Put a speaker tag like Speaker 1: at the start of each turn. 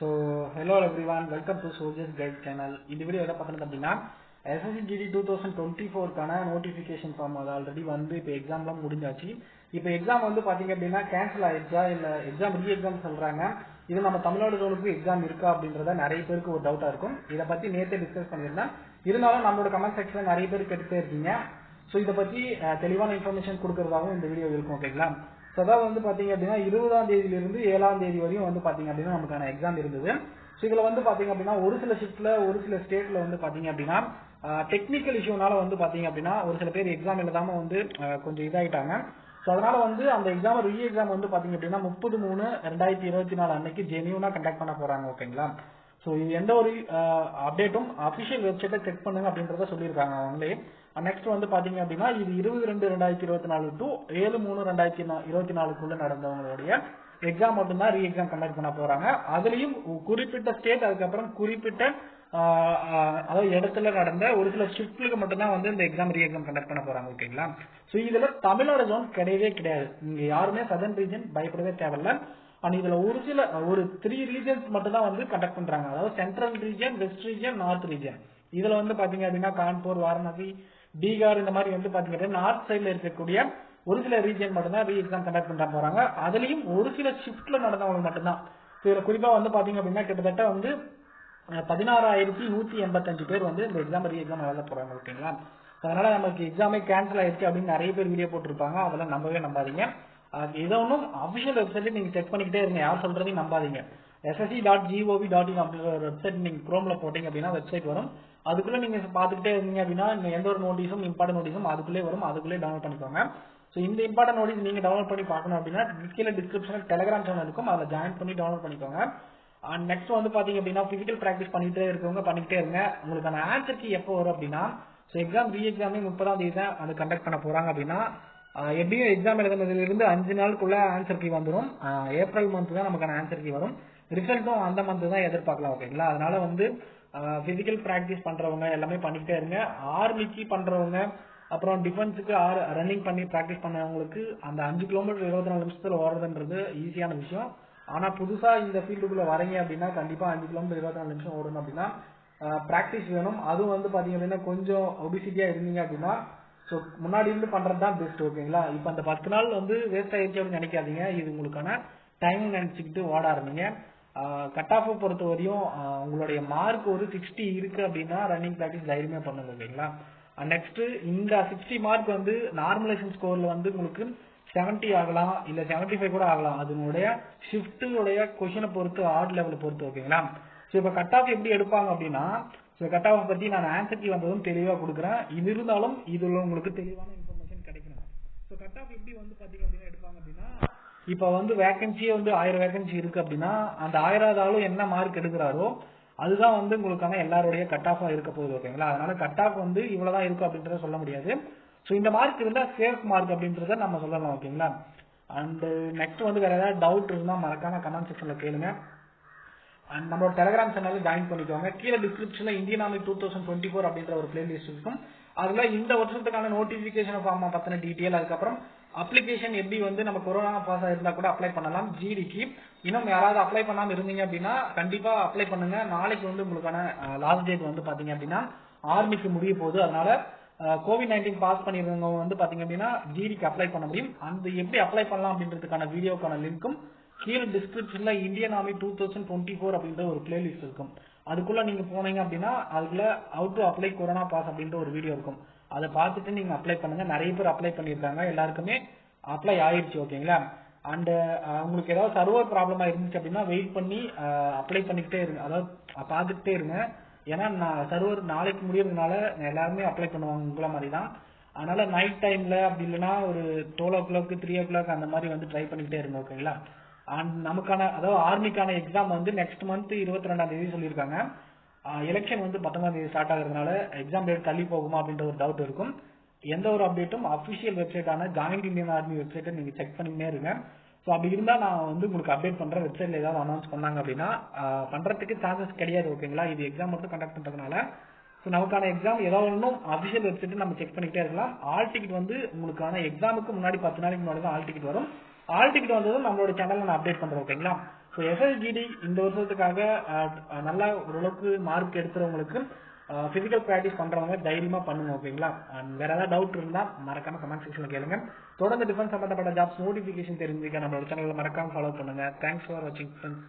Speaker 1: So hello everyone welcome to soldiers guide channel இந்த video எதை பார்த்துறது அப்படின்னா SSC GD two thousand twenty ஃபோர்க்கான notification form அது already வந்து இப்போ எக்ஸாம்லாம் முடிஞ்சாச்சு. இப்போ எக்ஸாம் வந்து பார்த்தீங்க அப்படின்னா கேன்சல் ஆயிடுச்சா இல்லை எக்ஸாம் ரீ எக்ஸாம் சொல்கிறாங்க இது நம்ம தமிழ்நாடு ஜோனுக்கு எக்ஸாம் இருக்கா அப்படின்றத நிறைய பேருக்கு ஒரு டவுட்டாக இருக்கும். இதை பற்றி நேற்றே டிஸ்கஸ் பண்ணியிருந்தேன். இருந்தாலும் நம்மளோட கமெண்ட் செக்ஷனில் நிறைய பேர் கேட்டுகிட்டே இருக்கீங்க. ஸோ இதை பற்றி தெளிவான இன்ஃபர்மேஷன் கொடுக்கறதாகவும் இந்த வீடியோ இருக்கும் ஓகேங்களா அதாவது வந்து பார்த்தீங்க அப்படின்னா இருபதாம் தேதியிலிருந்து ஏழாம் தேதி வரையும் வந்து பார்த்தீங்க அப்படின்னா நமக்கான எக்ஸாம் இருந்தது. ஸோ இதில் வந்து பார்த்தீங்க அப்படின்னா ஒரு சில ஷிஃப்ட்டில் ஒரு சில ஸ்டேட்டில் வந்து பார்த்தீங்க அப்படின்னா டெக்னிக்கல் இஷ்யூனால வந்து பார்த்தீங்க அப்படின்னா ஒரு சில பேர் எக்ஸாம் எழுதாம வந்து கொஞ்சம் இதாயிட்டாங்க. ஸோ அதனால வந்து அந்த எக்ஸாம் ரீ எக்ஸாம் வந்து பார்த்தீங்க அப்படின்னா முப்பது மூணு ரெண்டாயிரத்தி இருபத்தி நாலு அன்னைக்கு ஜெனியூனா கண்டக்ட் பண்ண போறாங்க ஓகேங்களா ஸோ இது எந்த ஒரு அப்டேட்டும் அஃபிஷியல் வெப்சைட்டை செக் பண்ணுங்க அப்படின்றத சொல்லியிருக்காங்க அவங்களே. நெக்ஸ்ட் வந்து பாத்தீங்க அப்படின்னா இது இருபது ரெண்டு ரெண்டாயிரத்தி இருபத்தி நாலு டு ஏழு மூணு ரெண்டாயிரத்தி நா- இருபத்தி நாலுக்குள்ள நடந்தவங்களுடைய எக்ஸாம் மட்டும்தான் ரீ எக்ஸாம் கண்டக்ட் பண்ண போறாங்க. அதுலயும் குறிப்பிட்ட ஸ்டேட் அதுக்கப்புறம் குறிப்பிட்ட அதாவது இடத்துல நடந்த ஒரு சில ஷிஃப்ட்களுக்கு மட்டும்தான் வந்து இந்த எக்ஸாம் ரீ எக்ஸாம் கண்டக்ட் பண்ண போறாங்க ஓகேங்களா ஸோ இதுல தமிழ்நாடு ஜோன் கிடையவே கிடையாது. நீங்க யாருமே சதர்ன் ரீஜன் பயப்படவே தேவையில்ல. அண்ட் இதுல ஒரு சில ஒரு த்ரீ ரீஜன்ஸ் மட்டும் தான் வந்து கண்டக்ட் பண்றாங்க. அதாவது central region west region north region இதுல வந்து பாத்தீங்க அப்படின்னா கான்பூர் வாரணாசி பீகார் இந்த மாதிரி வந்து பாத்தீங்கன்னா நார்த் சைட்ல இருக்கக்கூடிய ஒரு சில ரீஜன் மட்டும்தான் ரீ எக்ஸாம் கண்டக்ட் பண்ண போறாங்க. அதுலயும் ஒரு சில ஷிஃப்ட்ல நடந்தவங்க மட்டும்தான். இதுல குறிப்பா வந்து பாத்தீங்க அப்படின்னா கிட்டத்தட்ட வந்து பதினாறாயிரத்தி நூத்தி எண்பத்தஞ்சு பேர் வந்து இந்த எக்ஸாம் ரீ எக்ஸாம் எழுத போறாங்க ஓகேங்களா? அதனால நமக்கு எக்ஸாமே கேன்சல் ஆயிடுச்சு அப்படின்னு நிறைய பேர் வீடியோ போட்டிருப்பாங்க. அதெல்லாம் நம்பவே நம்பாதீங்க. அது இதை ஒன்றும் அஃபிஷியல் வெப்சைட்ல நீங்க செக் பண்ணிக்கிட்டே இருங்க. யார் சொல்றதையும் நம்பாதீங்க. SSC dot GOV dot in அப்படின்ற ஒரு வெப்சைட் நீங்கள் குரோமில் போட்டிங்க அப்படின்னா வெப்சைட் வரும். அதுக்குள்ளே நீங்கள் பார்த்துக்கிட்டே இருந்தீங்க அப்படின்னா எந்த ஒரு நோட்டீஸும் இம்பார்ட்டன் நோட்டீஸும் அதுக்குள்ளே வரும். அதுக்குள்ளே டவுன்லோட் பண்ணிக்கோங்க. ஸோ இந்த இம்பார்ட்டன் நோட்டீஸ் நீங்கள் டவுன்லோட் பண்ணி பார்க்கணும் அப்படின்னா கீழே டிஸ்கிரிப்ஷனில் டெலிகிராம் சேனல் இருக்கும். அதில் ஜாயின் பண்ணி டவுன்லோட் பண்ணிக்கோங்க. அண்ட் நெக்ஸ்ட் வந்து பார்த்தீங்க அப்படின்னா ஃபிசிக்கல் ப்ராக்டிஸ் பண்ணிகிட்டே இருக்கவங்க பண்ணிக்கிட்டே இருங்க. உங்களுக்கான ஆன்சர் கீ எப்போ வரும் அப்படின்னா ஸோ எக்ஸாம் ரீ எக்ஸாமே முப்பதாம் தேதி தான் அது கண்டக்ட் பண்ண போகிறாங்க அப்படின்னா எப்படியும் எக்ஸாம் எழுதுனதுலேருந்து அஞ்சு நாளுக்குள்ளே ஆன்சர் கீ வந்துடும் ஏப்ரல் மந்த் தான் நமக்கான ஆன்சர் கீ வரும். ரிசல்ட்டும் அந்த மந்த் தான் எதிர்பார்க்கலாம் ஓகேங்களா அதனால வந்து பிசிக்கல் ப்ராக்டிஸ் பண்றவங்க எல்லாமே பண்ணிக்கிட்டே இருங்க. ஆர்மிக்கு பண்றவங்க அப்புறம் டிஃபென்ஸுக்கு ஆர் ரன்னிங் பண்ணி ப்ராக்டிஸ் பண்ணவங்களுக்கு அந்த அஞ்சு கிலோமீட்டர் இருபத்தி நாலு நிமிஷத்தில் ஓடுறதுன்றது ஈஸியான விஷயம். ஆனால் புதுசாக இந்த ஃபீல்டுக்குள்ளே வரீங்க அப்படின்னா கண்டிப்பாக அஞ்சு கிலோமீட்டர் இருபத்தி நாலு நிமிஷம் ஓடணும் அப்படின்னா ப்ராக்டிஸ் வேணும். அதுவும் வந்து பார்த்தீங்க அப்படின்னா கொஞ்சம் ஒபிசிட்டியாக இருந்தீங்க அப்படின்னா ஸோ முன்னாடி இருந்து பண்ணுறது தான் பெஸ்ட் ஓகேங்களா இப்போ அந்த பத்து நாள் வந்து வேஸ்ட் ஆகிடுச்சு அப்படின்னு நினைக்காதீங்க. இது உங்களுக்கான டைம் நினச்சிக்கிட்டு ஓட ஆரம்பிங்க. கட் ஆஃப் பொறுத்த வரையும் உங்களுடைய மார்க் ஒரு சிக்ஸ்டி இருக்கு அப்படின்னா ரன்னிங் ப்ராக்டிஸ் தைரியமா பண்ணுங்க ஓகேங்களா நெக்ஸ்ட் இந்த சிக்ஸ்டி மார்க் வந்து நார்மலைசேஷன் ஸ்கோர்ல வந்து உங்களுக்கு 70 ஆகலாம் இல்ல 75 ஃபைவ் கூட ஆகலாம். அதனுடைய ஷிஃப்ட்டுடைய கொஷினை பொறுத்து ஆர்ட் லெவலை பொறுத்து ஓகேங்களா? ஸோ இப்போ கட் ஆஃப் எப்படி எடுப்பாங்க அப்படின்னா ஸோ கட் ஆஃப் பத்தி நான் ஆன்சர் கீ வந்ததும் தெளிவாக கொடுக்குறேன். இது இருந்தாலும் இதுல உங்களுக்கு தெளிவான இன்ஃபர்மேஷன் கிடைக்கணும். ஸோ கட் ஆஃப் எப்படி வந்து பார்த்தீங்க அப்படின்னா எடுப்பாங்க அப்படின்னா இப்போ வந்து வேகன்சியே வந்து ஆயிரம் வேகன்சி இருக்கு அப்படின்னா அந்த ஆயிரம் ஆளும் என்ன மார்க் எடுக்கிறாரோ அதுதான் வந்து உங்களுக்கான எல்லாருடைய கட் ஆஃபா இருக்க போகுது ஓகேங்களா அதனால கட் ஆஃப் வந்து இவ்வளவுதான் இருக்கும் அப்படின்றத சொல்ல முடியாது. ஸோ இந்த மார்க் இருந்தா சேஃப் மார்க் அப்படின்றத நம்ம சொல்லலாம் ஓகேங்களா அண்ட் நெக்ஸ்ட் வந்து வேற ஏதாவது டவுட் இருந்தா மறக்காம கமெண்ட் செக்ஷன்ல கேளுங்க. அண்ட் நம்மளோட டெலிகிராம் சேனல் ஜாயின் பண்ணிக்கோங்க. கீழே டிஸ்கிரிப்ஷன்ல Indian Army two thousand twenty four அப்படின்ற ஒரு பிளேலிஸ்ட் இருக்கும். அதுல இந்த வருஷத்துக்கான நோட்டிபிகேஷன் ஃபார்ம் பத்தின டீட்டெயில் அதுக்கப்புறம் அப்ளிகேஷன் எப்படி வந்து நம்ம கொரோனா பாஸ் ஆயிருந்தா கூட அப்ளை பண்ணலாம் ஜிடிக்கு இன்னும் யாராவது அப்ளை பண்ணாம இருந்தீங்க அப்படின்னா கண்டிப்பா அப்ளை பண்ணுங்க. நாளைக்கு வந்து உங்களுக்கான லாஸ்ட் டேட் வந்து பாத்தீங்க அப்படின்னா ஆர்மிக்கு முடிய போகுது. அதனால கோவிட் நைன்டீன் பாஸ் பண்ணிருந்தவங்க வந்து பாத்தீங்க அப்படின்னா ஜிடிக்கு அப்ளை பண்ண முடியும். அந்த எப்படி அப்ளை பண்ணலாம் அப்படின்றதுக்கான வீடியோக்கான லிங்க்கும் கீழே டிஸ்கிரிப்ஷன்ல Indian Army two thousand twenty four அப்படின்ற ஒரு பிளேலிஸ்ட் இருக்கும். அதுக்குள்ள நீங்க போனீங்க அப்படின்னா அதுக்குள்ள how to apply corona pass அப்படின்ற ஒரு வீடியோ இருக்கும். அதை பார்த்துட்டு நீங்க அப்ளை பண்ணுங்க. நிறைய பேர் அப்ளை பண்ணியிருக்காங்க. எல்லாருக்குமே அப்ளை ஆயிடுச்சு ஓகேங்களா? அண்ட் உங்களுக்கு ஏதாவது சர்வர் ப்ராப்ளமா இருந்துச்சு அப்படின்னா வெயிட் பண்ணி அப்ளை பண்ணிக்கிட்டே இருங்க. அதாவது பார்த்துக்கிட்டே இருங்க. ஏன்னா நான் சர்வர் நாளைக்கு முடியறதுனால எல்லாருமே அப்ளை பண்ணுவாங்க உங்கள மாதிரி தான் அதனால நைட் டைம்ல அப்படி இல்லைன்னா ஒரு twelve o'clock three o'clock அந்த மாதிரி வந்து ட்ரை பண்ணிக்கிட்டே இருங்க ஓகேங்களா? அண்ட் நமக்கான அதாவது ஆர்மிக்கான எக்ஸாம் வந்து நெக்ஸ்ட் மந்த் இருபத்தி ரெண்டாம் தேதி சொல்லியிருக்காங்க. எலெக்ஷன் வந்து பத்தொன்பதாம் தேதி ஸ்டார்ட் ஆகுறதுனால எக்ஸாம் டேட் தள்ளி போகுமா அப்படின்ற ஒரு டவுட் இருக்கும். எந்த ஒரு அப்டேட்டும் அஃபிஷியல் வெப்சைட்டான ஜாயிண்ட் இந்தியன் ஆர்மி வெப்சைட்டை நீங்க செக் பண்ணிக்கிட்டே இருங்க. ஸோ அப்படி இருந்தால் நான் வந்து உங்களுக்கு அப்டேட் பண்ணுற வெப்சைட்ல ஏதாவது அனௌன்ஸ் பண்ணாங்க அப்படின்னா பண்ணுறதுக்கு பண்றதுக்கு சான்சஸ் கிடையாது ஓகேங்களா இது எக்ஸாம் மட்டும் கண்டக்ட் பண்றதுனால. ஸோ நமக்கான எக்ஸாம் ஏதாவது ஒன்றும் அஃபிஷியல் வெப்சைட்டை நம்ம செக் பண்ணிக்கிட்டே இருக்கலாம். ஆல் டிக்கெட் வந்து உங்களுக்கான எக்ஸாமுக்கு முன்னாடி பத்து நாளைக்கு முன்னாடி தான் ஆல் டிக்கெட் வரும். ஆல் டிக்கெட் வந்ததும் நம்மளோட சேனல்ல நான் அப்டேட் பண்றேன் ஓகேங்களா ஸோ எஸ்எஸ்ஜிடி இந்த வருஷத்துக்காக நல்லா ஓரளவுக்கு மார்க் எடுத்துறவங்களுக்கு பிசிக்கல் ப்ராக்டிஸ் பண்றவங்க தைரியமா பண்ணுங்க ஓகேங்களா வேற ஏதாவது டவுட் இருந்தா மறக்காம கமெண்ட் செக்ஷன்ல கேளுங்க. தொடர்ந்து டிஃபென்ஸ் சம்பந்தப்பட்ட ஜாப்ஸ் நோட்டிபிகேஷன் தெரிஞ்சுக்க நம்மளோட சேனல்ல மறக்காம ஃபாலோ பண்ணுங்க. தேங்க்ஸ் ஃபார் வாட்சிங் ஃப்ரெண்ட்ஸ்